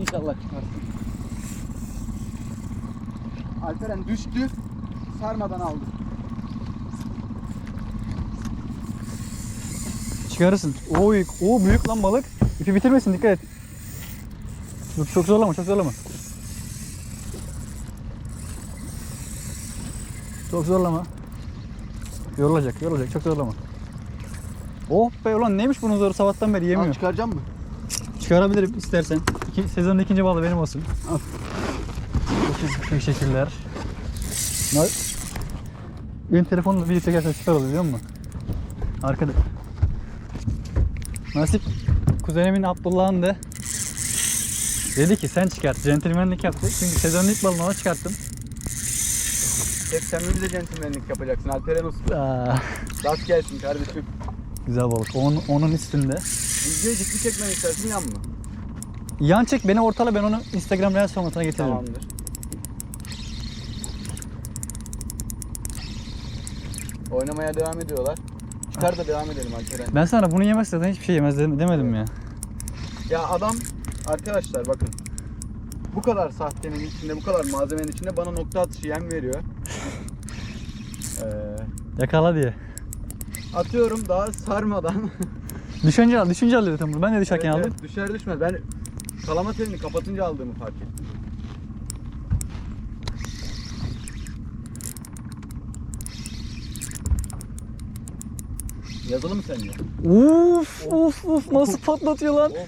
İnşallah çıkarsın. Alperen düştü. Sarmadan aldı. Çıkarırsın. Oy, o büyük lan balık. İpi bitirmesin dikkat et. Dur çok zorlama çok zorlama. Çok zorlama. Yorulacak yorulacak çok zorlama. Oh be ulan neymiş bunun zoru sabahtan beri Al yemiyor. çıkaracağım mı? Çıkarabilirim istersen. İki, sezonun ikinci balı benim olsun. Al. Çok teşekkürler. Benim telefonla video çekersen süper olur biliyor musun? Arkada. Nasip kuzenimin Abdullah'ın da dedi ki sen çıkart. Centilmenlik yaptı. Çünkü sezonun ilk balını ona çıkarttım. Hep sen mi bize centilmenlik yapacaksın Alperen Usta? Aa, Rast gelsin kardeşim. güzel balık. Onun, onun üstünde. Videoyu dik mi çekmeni istersin yan mı? Yan çek beni ortala ben onu Instagram Reels formatına getiririm. Tamamdır. Oynamaya devam ediyorlar. Çıkar da devam edelim Alperen. Ben sana bunu yemez zaten hiçbir şey yemez dedim- demedim ya. Ya adam arkadaşlar bakın. Bu kadar sahtenin içinde, bu kadar malzemenin içinde bana nokta atışı yem veriyor. Ee, Yakala diye. atıyorum daha sarmadan. Düşünce al, düşünce al dedim bunu. Ben de düşerken Evet, aldım. evet, düşer düşmez. Ben kalama telini kapatınca aldığımı fark ettim. Yazılı mı sence? Uf uf uf nasıl patlatıyor lan. Of.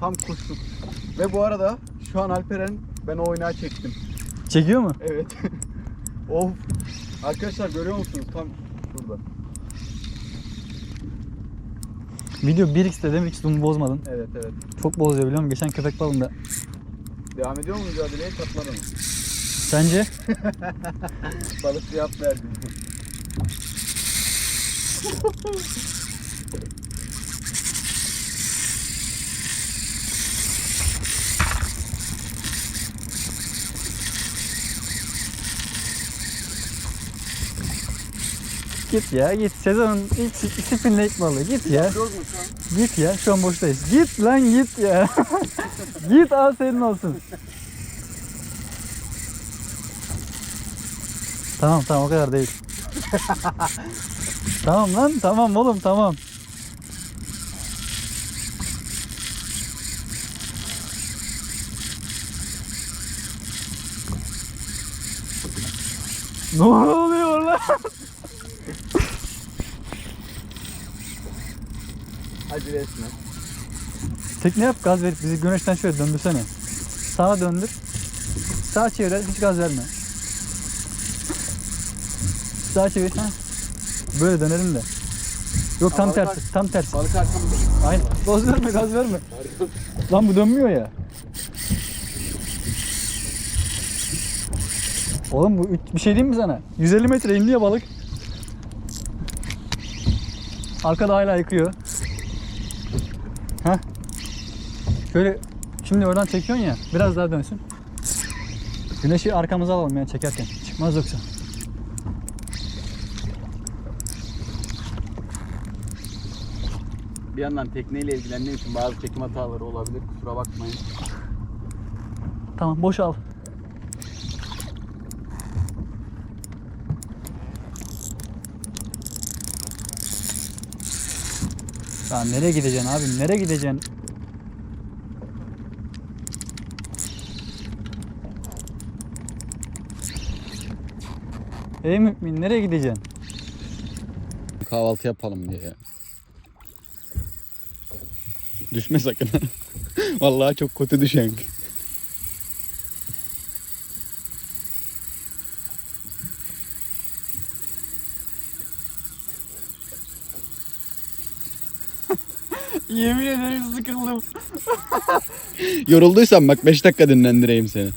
Tam kuşluk. Ve bu arada şu an Alperen ben o oynağı çektim. Çekiyor mu? Evet. of. Arkadaşlar görüyor musunuz? Tam burada. Video 1x'te değil mi? Hiç dumu bozmadın. Evet evet. Çok bozuyor biliyor musun? Geçen köpek balığında. Devam ediyor mu mücadeleye? Katmadı mı? Sence? Balık cevap verdi. Git ya git. Sezonun ilk spinle ilk balığı. Git ya. Git ya. Şu an boştayız. Git lan git ya. git al senin olsun. Tamam tamam o kadar değil. tamam lan tamam oğlum tamam. Ne oluyor lan? Acele etme. Tekne yap gaz verip bizi güneşten şöyle döndürsene. Sağa döndür. Sağa çevir hiç gaz verme. Sağa çevir ha. Böyle dönelim de. Yok tam tersi tam tersi. Balık arkamda. Aynen. Gaz verme gaz verme. Lan bu dönmüyor ya. Oğlum bu üç- bir şey diyeyim mi sana? 150 metre indi ya balık. Arkada hala yıkıyor. Heh. Şöyle şimdi oradan çekiyorsun ya biraz daha dönsün. Güneşi arkamıza alalım yani çekerken. Çıkmaz yoksa. Bir yandan tekneyle ilgilendiğim için bazı çekim hataları olabilir. Kusura bakmayın. Tamam boş al. Ya nereye gideceksin abi? Nereye gideceksin? Ey mümin nereye gideceksin? Kahvaltı yapalım diye. Düşme sakın. Vallahi çok kötü düşen. Yemin ederim sıkıldım. Yorulduysan bak 5 dakika dinlendireyim seni.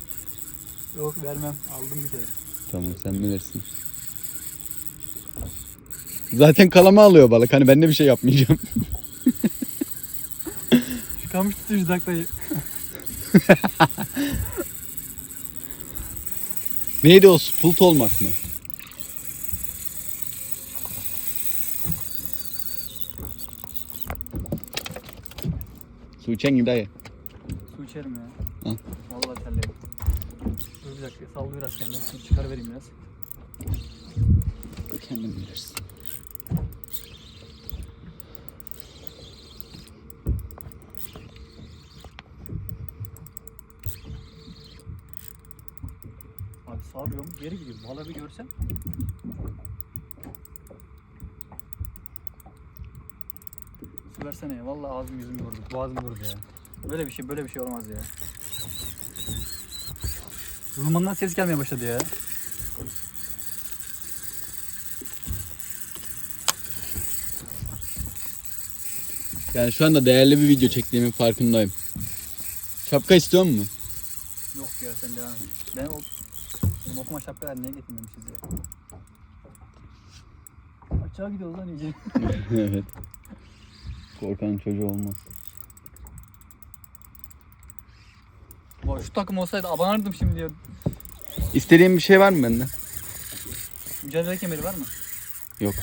Yok vermem. Aldım bir kere. Tamam sen bilirsin. Zaten kalama alıyor balık. Hani ben de bir şey yapmayacağım. Şu kamış tutucu dakikayı. Neydi o? Spult olmak mı? Su içen gibi dayı. içerim ya. Hı. Vallahi terledim. Dur bir dakika sallı biraz kendini. Şimdi çıkar vereyim biraz. Kendin bilirsin. Abi sarıyorum geri gidiyor. Balığı bir görsen. Su versene ya. Vallahi ağzım yüzüm vurdu. Boğazım vurdu ya. Böyle bir şey böyle bir şey olmaz ya. Dumandan ses gelmeye başladı ya. Yani şu anda değerli bir video çektiğimin farkındayım. Şapka istiyor musun? Yok ya sen devam et. Ben o benim okuma şapkalar niye getirmemişiz ya? Açığa gidiyoruz lan iyice. evet. Korkan çocuğu olmaz. Vay şu takım olsaydı abanırdım şimdi ya. İstediğin bir şey var mı benden? Mücadele kemeri var mı? Yok.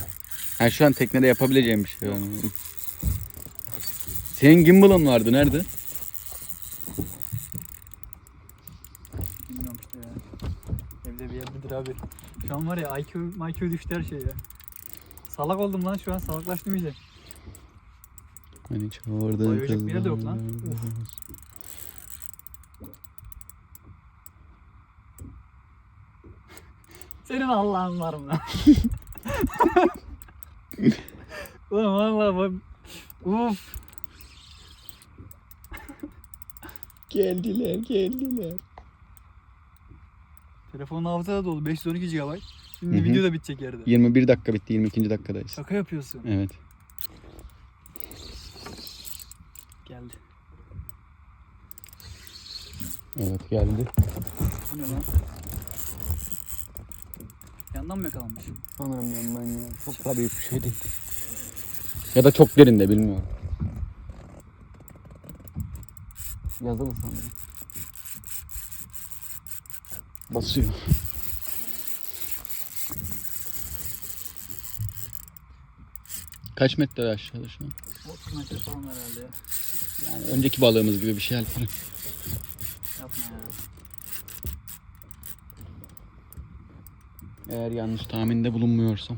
Ha şu an teknede yapabileceğim bir şey var mı? Senin gimbal'ın vardı nerede? Bilmiyorum işte ya. Evde bir yerdedir abi. Şu an var ya IQ, IQ düştü her şey ya. Salak oldum lan şu an salaklaştım iyice. Hani yer de yok lan. Senin Allah'ın var mı lan? Ulan valla bak. Uf. Geldiler geldiler. Telefonun hafıza da dolu 512 GB. Şimdi Hı hı. video da bitecek yerde. 21 dakika bitti 22. dakikadayız. Şaka yapıyorsun. Evet. Geldi. Evet geldi. Bu ne lan? Yandan mı yakalanmış? Sanırım yandan ya. Çok da büyük bir şey değil. Ya da çok derinde bilmiyorum. Yazılı sanırım. Basıyor. Kaç metre aşağıda şu an? 30 metre falan herhalde ya. Yani önceki balığımız gibi bir şey Alperen. Yapma ya. Eğer yanlış tahminde bulunmuyorsam.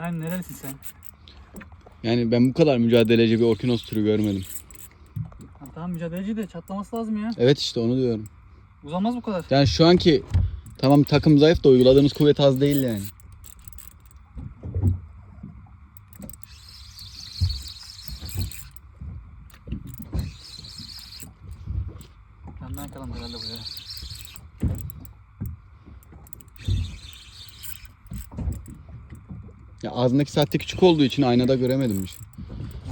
Lan nerelisin sen? Yani ben bu kadar mücadeleci bir orkinos türü görmedim. Ha, tamam mücadeleci de çatlaması lazım ya. Evet işte onu diyorum. Uzamaz bu kadar. Yani şu anki tamam takım zayıf da uyguladığımız kuvvet az değil yani. Benden yakalandı herhalde bu ya. Ya ağzındaki sahte küçük olduğu için aynada göremedim bir şey.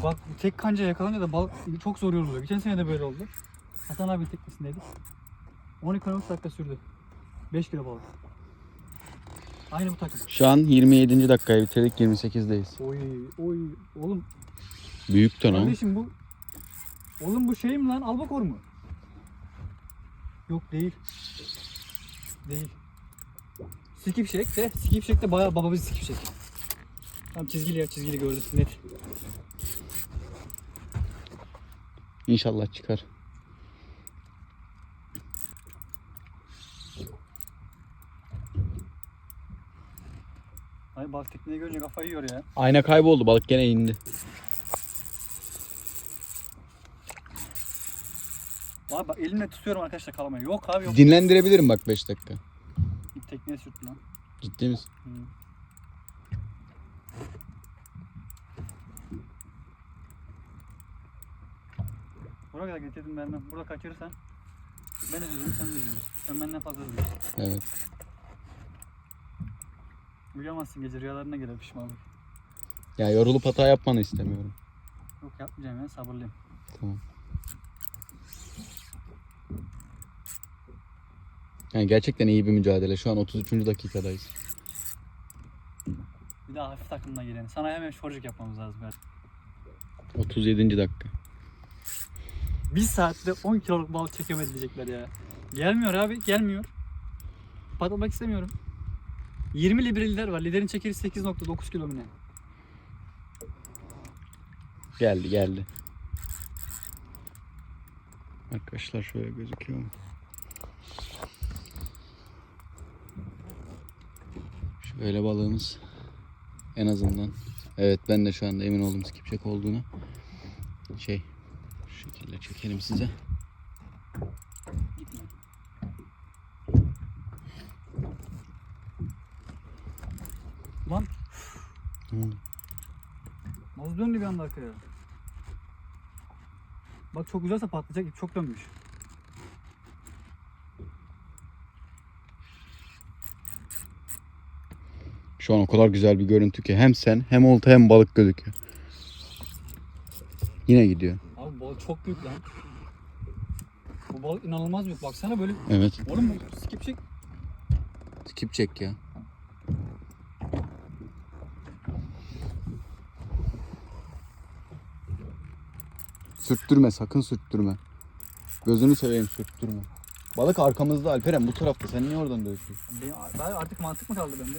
Bak tek kanca yakalanınca da balık çok zor yoruluyor. Geçen sene de böyle oldu. Hasan abi teknesindeydik. 12 13 dakika sürdü. 5 kilo balık. Aynı bu takım. Şu an 27. dakikayı bitirdik 28'deyiz. Oy oy oğlum Büyük ton kardeşim bu Oğlum bu şey mi lan albakor mu? Yok değil. Değil. Skipşek de Skipşek de bayağı baba bir Skipşek. Tam çizgili ya çizgili gördüm net. İnşallah çıkar. Ay bak tekneyi görünce kafayı yiyor ya. Ayna kayboldu balık gene indi. Abi bak elimle tutuyorum arkadaşlar kalamayı. Yok abi yok. Dinlendirebilirim bak 5 dakika. Tekneye sürttü lan. Ciddi misin? Hı. Buraya kadar getirdim ben. Burada kaçırırsan ben üzülürüm sen de üzülürsün. Sen benden fazla üzülürsün. Evet. Uyuyamazsın gece rüyalarına gelir pişmanlık. Ya yorulup hata yapmanı istemiyorum. Yok yapmayacağım ya sabırlıyım. Tamam. Yani gerçekten iyi bir mücadele. Şu an 33. dakikadayız. Bir daha hafif takımına girelim. Sana hemen şorcuk yapmamız lazım. Yani. 37. dakika. Bir saatte 10 kiloluk balık çekemedi diyecekler ya. Gelmiyor abi gelmiyor. Patlamak istemiyorum. 20 libre lider var. Liderin çekeri 8.9 kilo mu ne? Geldi geldi. Arkadaşlar şöyle gözüküyor mu? Şöyle balığımız en azından. Evet ben de şu anda emin oldum skipjack olduğunu. Şey şu şekilde çekelim size. Lan Ne oldu? nasıl döndü bir anda arkaya? Bak çok güzelse patlayacak ip çok dönmüş. Şu an o kadar güzel bir görüntü ki hem sen hem olta hem balık gözüküyor. Yine gidiyor. Abi balık çok büyük lan. Bu balık inanılmaz büyük. Baksana böyle. Evet. Oğlum bu skip çek. Skip çek ya. Sürttürme sakın sürttürme. Gözünü seveyim sürttürme. Balık arkamızda Alperen bu tarafta. Sen niye oradan dövüşüyorsun? Benim, ben artık mantık mı kaldı bende?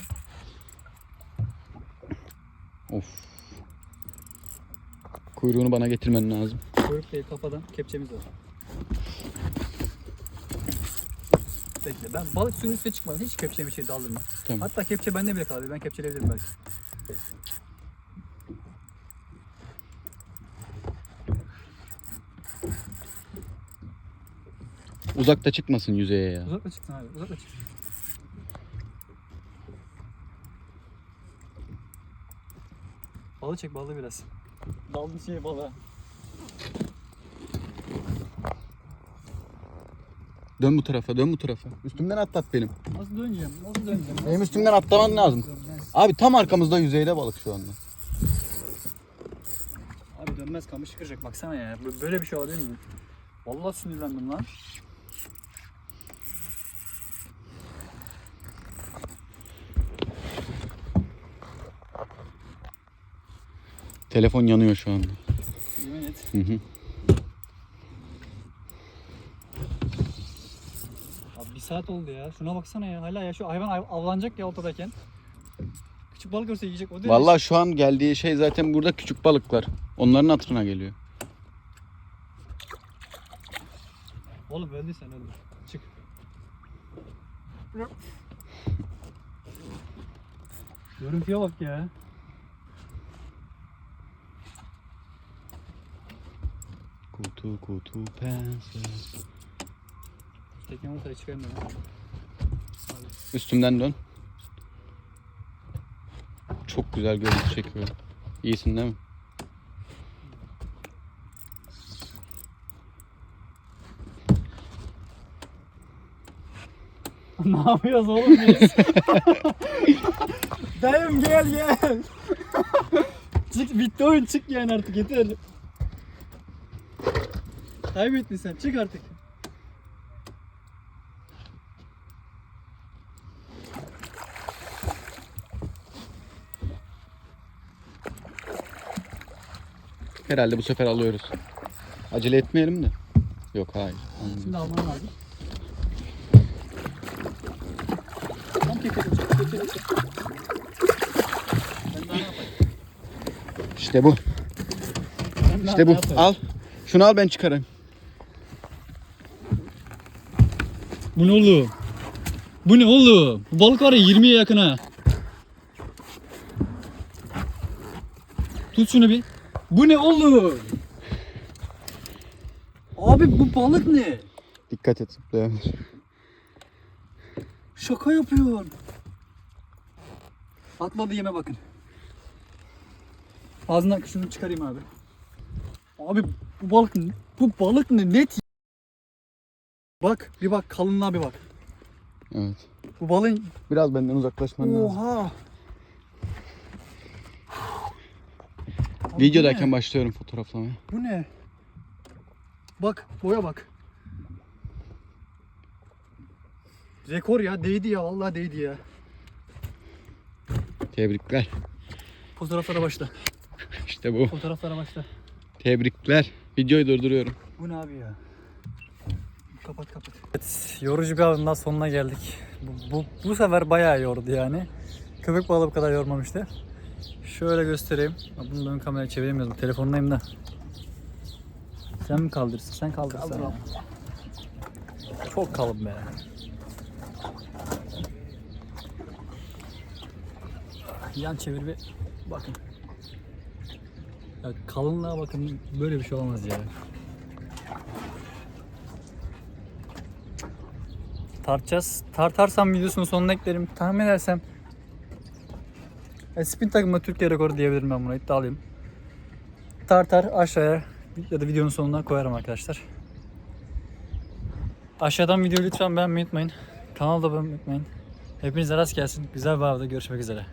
Of. Kuyruğunu bana getirmen lazım. Kuyruk değil kafadan kepçemiz var. Bekle ben balık suyun üstüne çıkmadan hiç kepçeye bir şey daldırma. Tamam. Hatta kepçe bende bile kaldı. Ben kepçeleyebilirim belki. Uzakta çıkmasın yüzeye ya. Uzakla çıksın abi. Uzakla çıksın. Balığı çek balığı biraz. Daldı şey balığa. Dön bu tarafa dön bu tarafa. Üstümden atlat benim. Nasıl döneceğim? Nasıl döneceğim? Benim üstümden atlaman lazım. Abi tam arkamızda yüzeyde balık şu anda. Abi dönmez kamışı kıracak baksana ya. Bö- Böyle bir şey olabilir mi? Vallahi sinirlendim lan. Telefon yanıyor şu anda. Yemin et. Hı hı. Abi bir saat oldu ya. Şuna baksana ya. Hala ya şu hayvan av- avlanacak ya ortadayken. Küçük balık görse yiyecek. O derece. Vallahi şu an geldiği şey zaten burada küçük balıklar. Onların hatırına geliyor. Oğlum öldü sen öldü. Çık. Görüntüye bak ya. Kutu kutu pense. Tekne ortaya çıkarmıyor. Üstümden dön. Çok güzel görüntü çekiyor. İyisin değil mi? ne yapıyoruz oğlum biz? Dayım gel gel. çık bitti oyun çık yani artık yeter. Kaybettin sen çık artık. Herhalde bu sefer alıyoruz. Acele etmeyelim de. Yok hayır. Şimdi alman lazım. Tam? İşte bu. İşte bu. Al. Şunu al ben çıkarayım. Bu ne oğlum? Bu ne oğlum? Bu balık var ya 20'ye yakın ha. Tut şunu bir. Bu ne oğlum? Abi bu balık ne? Dikkat et zıplayabilir. Şaka yapıyorsun. Atladı yeme bakın. Ağzından şunu çıkarayım abi. Abi bu balık ne? Bu balık ne? Net. Bak bir bak kalınlığa bir bak. Evet. Bu balığın Biraz benden uzaklaşman lazım. Oha. Abi bu Videodayken ne? başlıyorum fotoğraflamaya. Bu ne? Bak boya bak. Rekor ya değdi ya vallahi değdi ya. Tebrikler. Fotoğraflara başla. İşte bu. Fotoğraflara başla. Tebrikler. Videoyu durduruyorum. Bu ne abi ya? Kapat kapat. Evet, yorucu bir avın daha sonuna geldik. Bu, bu, bu sefer bayağı yordu yani. Köpek balığı bu kadar yormamıştı. Şöyle göstereyim. Bunu da ön kameraya çeviremiyorum. Telefondayım da. Sen mi kaldırırsın? Sen kaldırırsan. Kaldır. Çok kalın be. Yan çevir bir bakın. Ya kalınlığa bakın böyle bir şey olmaz ya. Tartacağız. Tartarsam videosunun sonuna eklerim. Tahmin edersem e, spin takımda Türkiye rekoru diyebilirim ben buna iddialıyım. Tartar aşağıya ya da videonun sonuna koyarım arkadaşlar. Aşağıdan videoyu lütfen beğenmeyi unutmayın. Kanalda beğenmeyi unutmayın. Hepinize rast gelsin. Güzel bir avda görüşmek üzere.